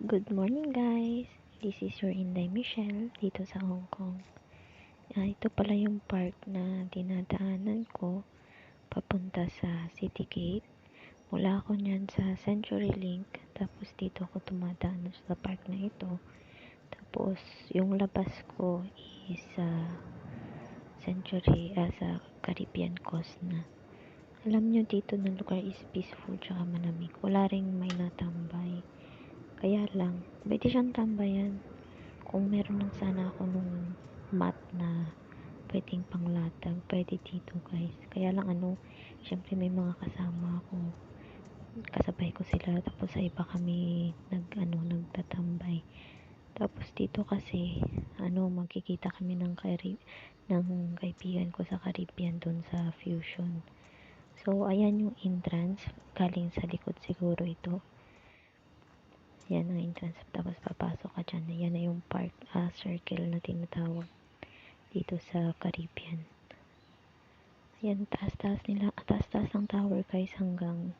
Good morning guys! This is your Inday Michelle dito sa Hong Kong. Ah, ito pala yung park na dinadaanan ko papunta sa City Gate. Mula ako niyan sa Century Link tapos dito ako tumadaan sa park na ito. Tapos yung labas ko is sa Century, ah, sa Caribbean Coast na. Alam nyo dito na lugar is peaceful tsaka malamig. Wala ring may natambay. Kaya lang, pwede siyang tambayan. Kung meron lang sana ako nung mat na pwedeng panglatag, pwede dito guys. Kaya lang ano, syempre may mga kasama ako. Kasabay ko sila, tapos sa iba kami nag, ano, nagtatambay. Tapos dito kasi, ano, magkikita kami ng, kari ng kaibigan ko sa Caribbean dun sa Fusion. So, ayan yung entrance. Galing sa likod siguro ito. Yan ang entrance. Tapos papasok ka dyan. Yan na yung park ah, circle na tinatawag dito sa Caribbean. Ayan, taas-taas nila. Taas-taas ng tower guys hanggang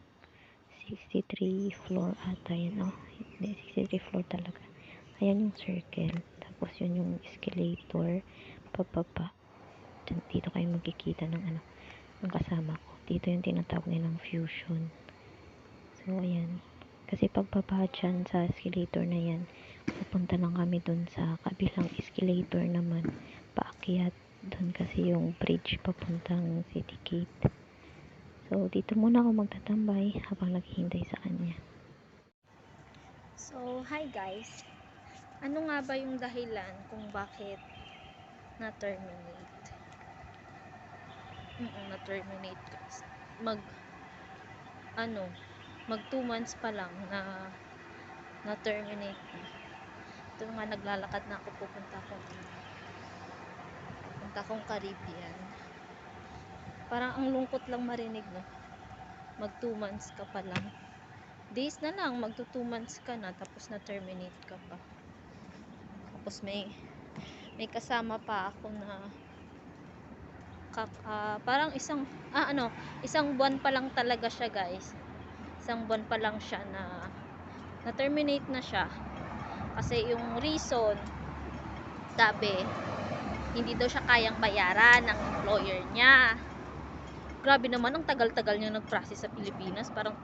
63 floor ata yan. Oh, hindi, 63 floor talaga. Ayan yung circle. Tapos yun yung escalator. Pababa. Dito kayo magkikita ng ano, ng kasama ko. Dito yung tinatawag nilang fusion. So, ayan. Kasi pagbaba dyan sa escalator na yan, pupunta lang kami dun sa kabilang escalator naman. Paakyat. Dun kasi yung bridge papuntang City Gate. So, dito muna ako magtatambay habang naghihintay sa kanya. So, hi guys. Ano nga ba yung dahilan kung bakit na-terminate? Mm na-terminate guys. Mag, ano, mag 2 months pa lang na na. Ito nga naglalakad na ako pupunta akong pupunta akong Caribbean. Parang ang lungkot lang marinig no. Mag 2 months ka pa lang days na lang, magto 2 months ka na, tapos na-terminate ka pa. Tapos may, may kasama pa ako na, kak, ah, parang isang, ah ano, isang buwan pa lang talaga siya guys. Isang buwan pa lang siya na, na-terminate na siya. Kasi yung reason, sabi, hindi daw siya kayang bayaran ng employer niya. Grabe naman, ang tagal-tagal niya nag-process sa Pilipinas. Parang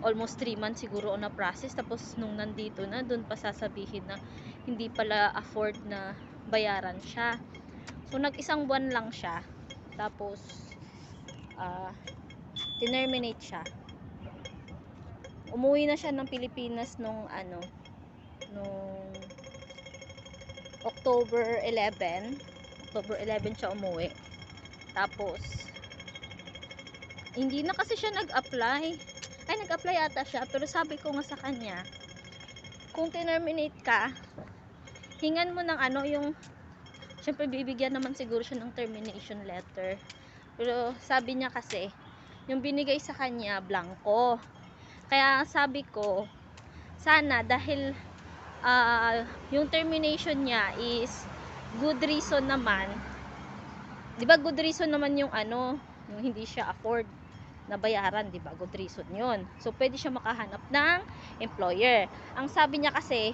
almost 3 months siguro na process tapos nung nandito na doon pa sasabihin na hindi pala afford na bayaran siya so nag isang buwan lang siya tapos uh, tinerminate siya umuwi na siya ng Pilipinas nung ano nung October 11 October 11 siya umuwi. Tapos hindi na kasi siya nag-apply. Ay nag-apply ata siya pero sabi ko nga sa kanya kung tinerminate ka hingan mo ng ano yung syempre bibigyan naman siguro siya ng termination letter. Pero sabi niya kasi yung binigay sa kanya blanco kaya sabi ko sana dahil uh, yung termination niya is good reason naman di ba good reason naman yung ano yung hindi siya afford na bayaran, 'di ba? Good reason 'yun. So pwede siya makahanap ng employer. Ang sabi niya kasi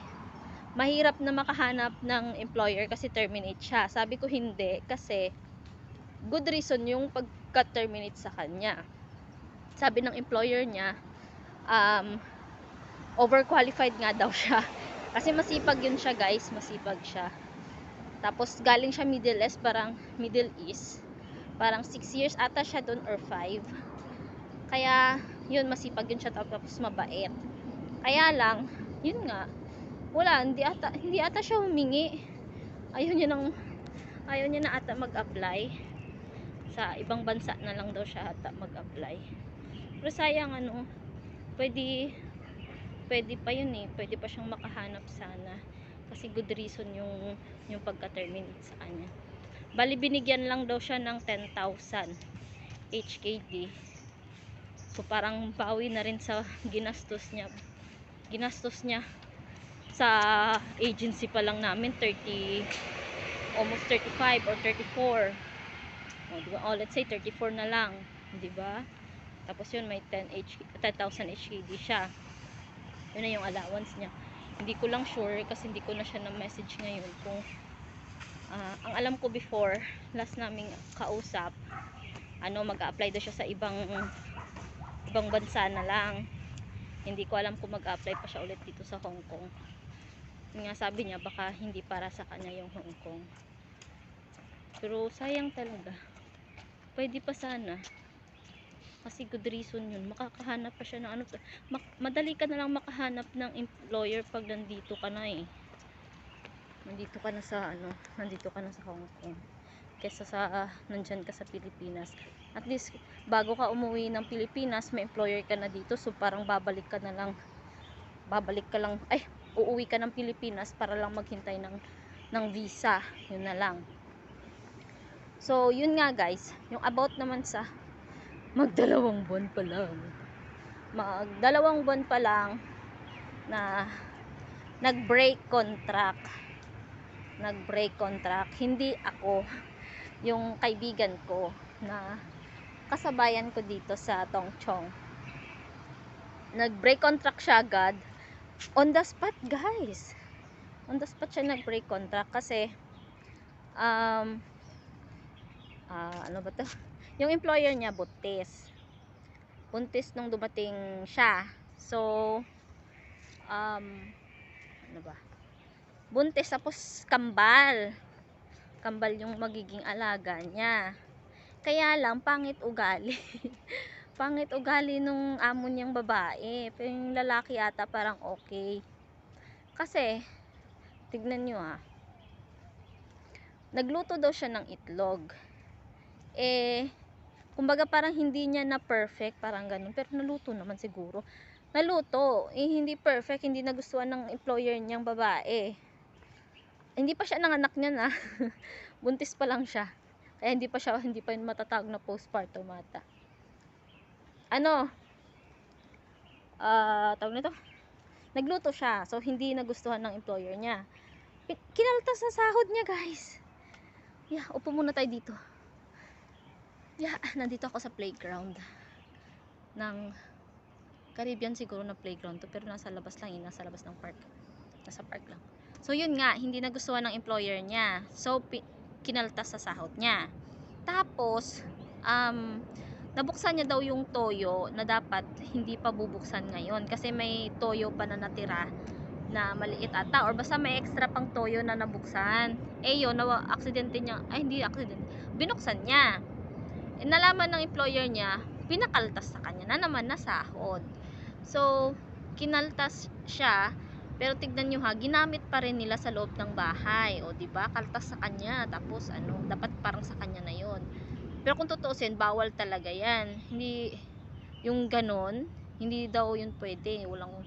mahirap na makahanap ng employer kasi terminate siya. Sabi ko hindi kasi good reason yung pagka-terminate sa kanya. Sabi ng employer niya um overqualified nga daw siya. Kasi masipag yun siya, guys, masipag siya. Tapos galing siya Middle East, parang Middle East. Parang 6 years ata siya doon or 5 kaya, yun, masipag yun siya tapos mabait. Kaya lang, yun nga, wala, hindi ata, hindi ata siya humingi. Ayaw niya nang, ayaw niya na ata mag-apply. Sa ibang bansa na lang daw siya ata mag-apply. Pero sayang, ano, pwede, pwede pa yun eh, pwede pa siyang makahanap sana. Kasi good reason yung, yung pagka-terminate sa kanya. Bali, binigyan lang daw siya ng 10,000 HKD So parang bawi na rin sa ginastos niya. Ginastos niya sa agency pa lang namin 30 almost 35 or 34. O, diba? Oh, let's say 34 na lang, 'di ba? Tapos yun may 10 H 10,000 HKD siya. Yun na yung allowance niya. Hindi ko lang sure kasi hindi ko na siya na-message ngayon kung ah, ang alam ko before, last naming kausap, ano, mag-apply daw siya sa ibang ibang bansa na lang. Hindi ko alam kung mag-apply pa siya ulit dito sa Hong Kong. Yun nga sabi niya, baka hindi para sa kanya yung Hong Kong. Pero sayang talaga. Pwede pa sana. Kasi good reason yun. Makakahanap pa siya ng ano. madali ka na lang makahanap ng employer pag nandito ka na eh. Nandito ka na sa ano, nandito ka na sa Hong Kong. Kesa sa ah, nandyan ka sa Pilipinas. At least bago ka umuwi ng Pilipinas, may employer ka na dito. So parang babalik ka na lang babalik ka lang ay uuwi ka ng Pilipinas para lang maghintay ng ng visa. Yun na lang. So, yun nga guys, yung about naman sa magdalawang buwan pa lang. Magdalawang buwan pa lang na nag-break contract. Nag-break contract. Hindi ako, yung kaibigan ko na kasabayan ko dito sa Tongchong. Nag-break contract siya agad. On the spot, guys. On the spot siya nag-break contract kasi um, ah, ano ba to? Yung employer niya, buntis. Buntis nung dumating siya. So, um, ano ba? Buntis tapos kambal. Kambal yung magiging alaga niya. Kaya lang, pangit ugali. pangit ugali nung amo niyang babae. Pero yung lalaki ata parang okay. Kasi, tignan nyo ah. Nagluto daw siya ng itlog eh, kumbaga parang hindi niya na perfect, parang ganun. Pero naluto naman siguro. Naluto, eh hindi perfect, hindi nagustuhan ng employer niyang babae. Hindi pa siya nanganak niya na. Buntis pa lang siya. Kaya hindi pa siya, hindi pa yun matatawag na postpartum ata. Ano? Ah, tawag nito? Nagluto siya, so hindi nagustuhan ng employer niya. Kinaltas sa sahod niya, guys. Yeah, upo muna tayo dito. Yeah, nandito ako sa playground ng Caribbean siguro na playground to pero nasa labas lang yun, nasa labas ng park. Nasa park lang. So yun nga, hindi nagustuhan ng employer niya. So kinaltas sa sahod niya. Tapos um nabuksan niya daw yung toyo na dapat hindi pa bubuksan ngayon kasi may toyo pa na natira na maliit ata or basta may extra pang toyo na nabuksan. Eh yun, nawa, aksidente niya, ay hindi aksidente, binuksan niya. Eh, nalaman ng employer niya, pinakaltas sa kanya na naman na sahod. So, kinaltas siya, pero tignan nyo ha, ginamit pa rin nila sa loob ng bahay. O, di ba Kaltas sa kanya, tapos ano, dapat parang sa kanya na yon Pero kung tutuusin, bawal talaga yan. Hindi, yung ganon, hindi daw yun pwede. Walang,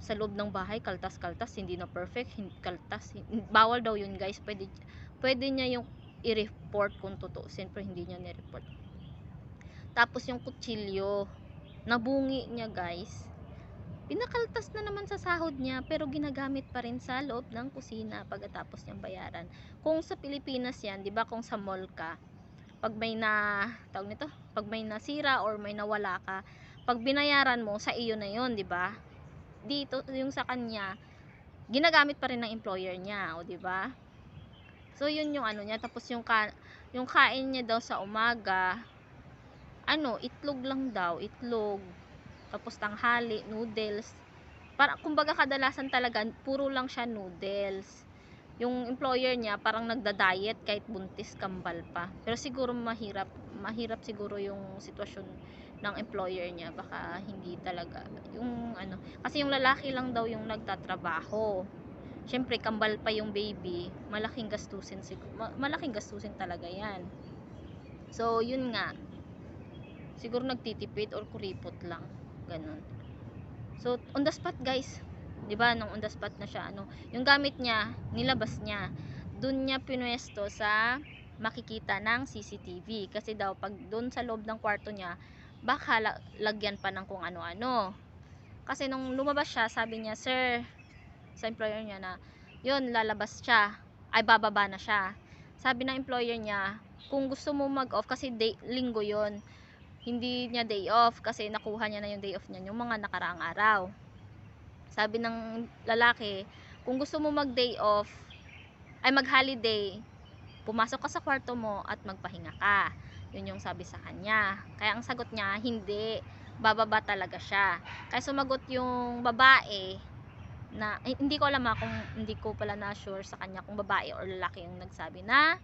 sa loob ng bahay, kaltas-kaltas, hindi na perfect, kaltas. Bawal daw yun guys, pwede, pwede niya yung i-report kung tutuusin pero hindi niya ni-report. Tapos yung kutsilyo nabungi niya guys. Pinakaltas na naman sa sahod niya pero ginagamit pa rin sa loob ng kusina pagkatapos niyang bayaran. Kung sa Pilipinas yan di ba kung sa mall ka pag may na tawag nito pag may nasira or may nawala ka pag binayaran mo sa iyo na yon di ba? Dito yung sa kanya ginagamit pa rin ng employer niya o di ba So, yun yung ano niya. Tapos, yung, ka, yung kain niya daw sa umaga, ano, itlog lang daw. Itlog. Tapos, tanghali, noodles. Para, kumbaga, kadalasan talaga, puro lang siya noodles. Yung employer niya, parang nagda-diet kahit buntis kambal pa. Pero siguro mahirap, mahirap siguro yung sitwasyon ng employer niya. Baka hindi talaga. Yung ano, kasi yung lalaki lang daw yung nagtatrabaho syempre kambal pa yung baby, malaking gastusin malaking gastusin talaga yan. So, yun nga. Siguro nagtitipid or kuripot lang. Ganun. So, on the spot guys. 'Di ba Nung on the spot na siya, ano, yung gamit niya, nilabas niya. Doon niya pinwesto sa makikita ng CCTV. Kasi daw, pag doon sa loob ng kwarto niya, baka la- lagyan pa ng kung ano-ano. Kasi nung lumabas siya, sabi niya, Sir, sa employer niya na yun lalabas siya ay bababa na siya sabi ng employer niya kung gusto mo mag-off kasi day, linggo yon hindi niya day off kasi nakuha niya na yung day off niya yung mga nakaraang araw sabi ng lalaki, kung gusto mo mag day off, ay mag holiday, pumasok ka sa kwarto mo at magpahinga ka. Yun yung sabi sa kanya. Kaya ang sagot niya, hindi. Bababa talaga siya. Kaya sumagot yung babae na, eh, hindi ko alam ha, kung hindi ko pala na sure sa kanya kung babae or lalaki yung nagsabi na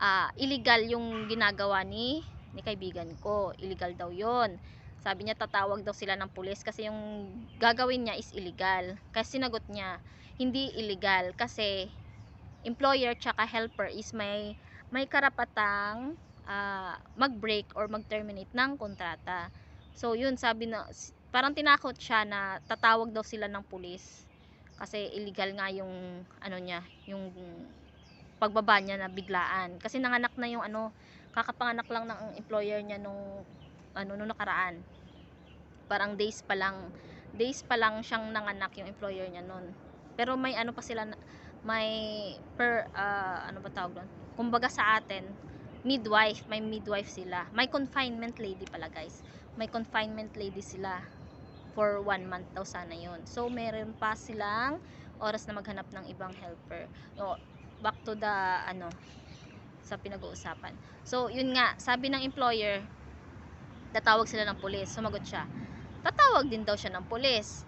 ah, illegal yung ginagawa ni ni kaibigan ko. Illegal daw yon sabi niya tatawag daw sila ng pulis kasi yung gagawin niya is illegal. Kasi sinagot niya, hindi illegal kasi employer tsaka helper is may may karapatang ah, mag-break or mag-terminate ng kontrata. So yun sabi na parang tinakot siya na tatawag daw sila ng pulis kasi illegal nga yung ano niya, yung pagbaba niya na biglaan. Kasi nanganak na yung ano, kakapanganak lang ng employer niya nung ano nung nakaraan. Parang days pa lang days pa lang siyang nanganak yung employer niya noon. Pero may ano pa sila may per ah, ano ba tawag doon? Kumbaga sa atin, midwife, may midwife sila. May confinement lady pala guys. May confinement lady sila for one month daw sana yon. So meron pa silang oras na maghanap ng ibang helper. So, back to the ano sa pinag-uusapan. So yun nga, sabi ng employer, tatawag sila ng pulis. Sumagot siya. Tatawag din daw siya ng pulis.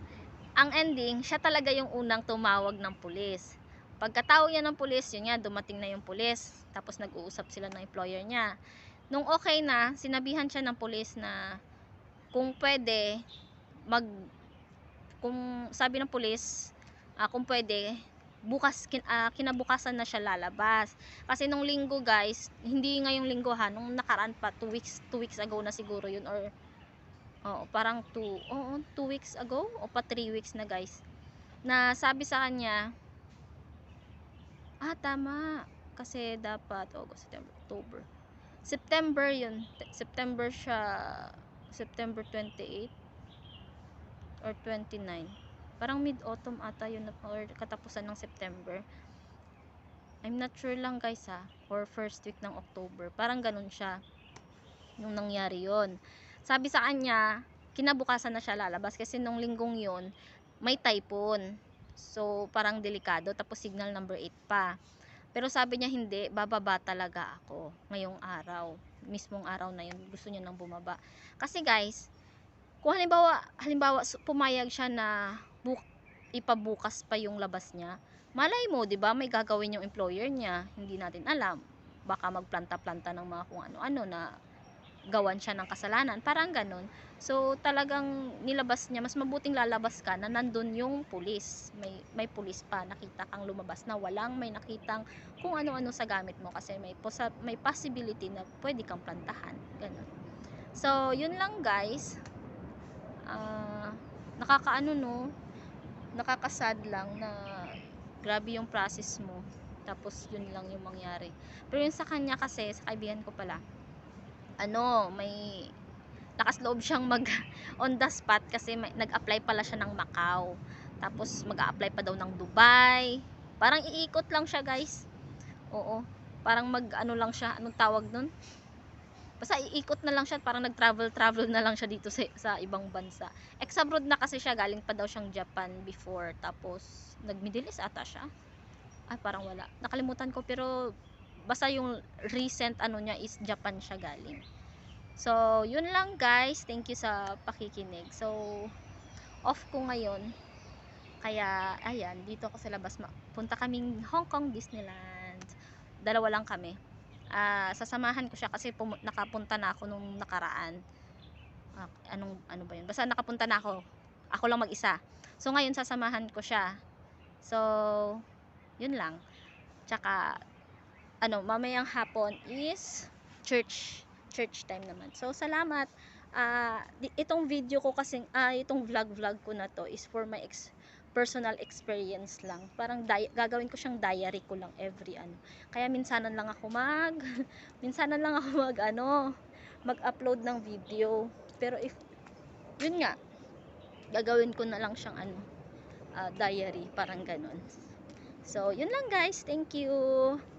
Ang ending, siya talaga yung unang tumawag ng pulis. Pagkatawag niya ng pulis, yun nga, dumating na yung pulis. Tapos nag-uusap sila ng employer niya. Nung okay na, sinabihan siya ng pulis na kung pwede, mag, kung sabi ng pulis, ah, kung pwede, bukas, kin, ah, kinabukasan na siya lalabas. Kasi nung linggo guys, hindi ngayong linggo ha, nung nakaraan pa, 2 weeks, 2 weeks ago na siguro yun, or Oo, parang 2, oo, 2 weeks ago o pa 3 weeks na guys. Na sabi sa kanya, ah tama, kasi dapat August, September, October. September yun, Te- September siya, September 28 or 29. Parang mid-autumn ata yun or katapusan ng September. I'm not sure lang guys ha, or first week ng October. Parang ganun siya nung nangyari yon sabi sa kanya, kinabukasan na siya lalabas kasi nung linggong yun, may typhoon. So, parang delikado. Tapos signal number 8 pa. Pero sabi niya hindi, bababa talaga ako ngayong araw. Mismong araw na yun, gusto niya nang bumaba. Kasi guys, kung halimbawa, halimbawa pumayag siya na buk ipabukas pa yung labas niya, malay mo, 'di ba, may gagawin yung employer niya, hindi natin alam. Baka magplanta-planta ng mga kung ano-ano na gawan siya ng kasalanan, parang ganun. So, talagang nilabas niya, mas mabuting lalabas ka na nandun yung pulis. May, may pulis pa, nakita kang lumabas na walang may nakitang kung ano-ano sa gamit mo kasi may, posa, may possibility na pwede kang plantahan. Ganun. So, yun lang guys. Ah, nakakaano no, nakakasad lang na grabe yung process mo. Tapos, yun lang yung mangyari. Pero yung sa kanya kasi, sa kaibigan ko pala, ano, may lakas loob siyang mag on the spot kasi nag-apply pala siya ng Macau. Tapos mag-a-apply pa daw ng Dubai. Parang iikot lang siya, guys. Oo. Parang mag ano lang siya, anong tawag nun? Basta iikot na lang siya, parang nag-travel travel na lang siya dito sa, sa ibang bansa. Ex abroad na kasi siya, galing pa daw siyang Japan before. Tapos nag-Middle ata siya. Ah, parang wala. Nakalimutan ko pero basta yung recent ano niya is Japan siya galing. So, yun lang guys. Thank you sa pakikinig. So, off ko ngayon. Kaya, ayan, dito ako sa labas. Punta kaming Hong Kong Disneyland. Dalawa lang kami. Ah, sasamahan ko siya kasi nakapunta na ako nung nakaraan. Ah, anong, ano ba yun? Basta nakapunta na ako. Ako lang mag-isa. So, ngayon sasamahan ko siya. So, yun lang. Tsaka, ano, mamayang hapon is church church time naman. So, salamat. Di- itong video ko kasi, ah, itong vlog-vlog ko na to is for my ex personal experience lang. Parang gagawin ko siyang diary ko lang every ano. Kaya minsanan lang ako mag minsanan lang ako mag ano, mag-upload ng video. Pero if yun nga, gagawin ko na lang siyang ano, ah, diary, parang ganun. So, yun lang guys. Thank you.